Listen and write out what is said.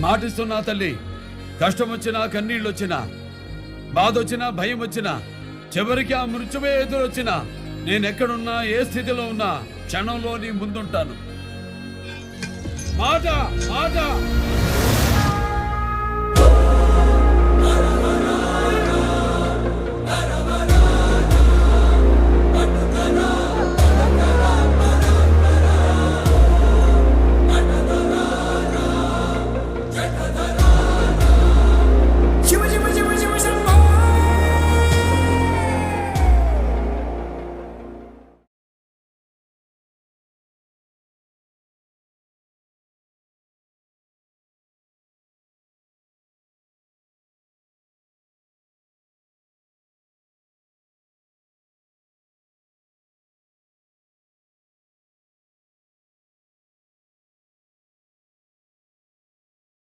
మాటిస్తున్నా తల్లి. కష్టం వచ్చినా కన్నీళ్ళు వచ్చినా బాధ వచ్చినా భయం వచ్చినా చివరికి ఆ మృత్యువే ఎదురొచ్చినా నేనెక్కడున్నా ఏ స్థితిలో ఉన్నా క్షణంలో నీ ముందుంటాను. మాట మాట!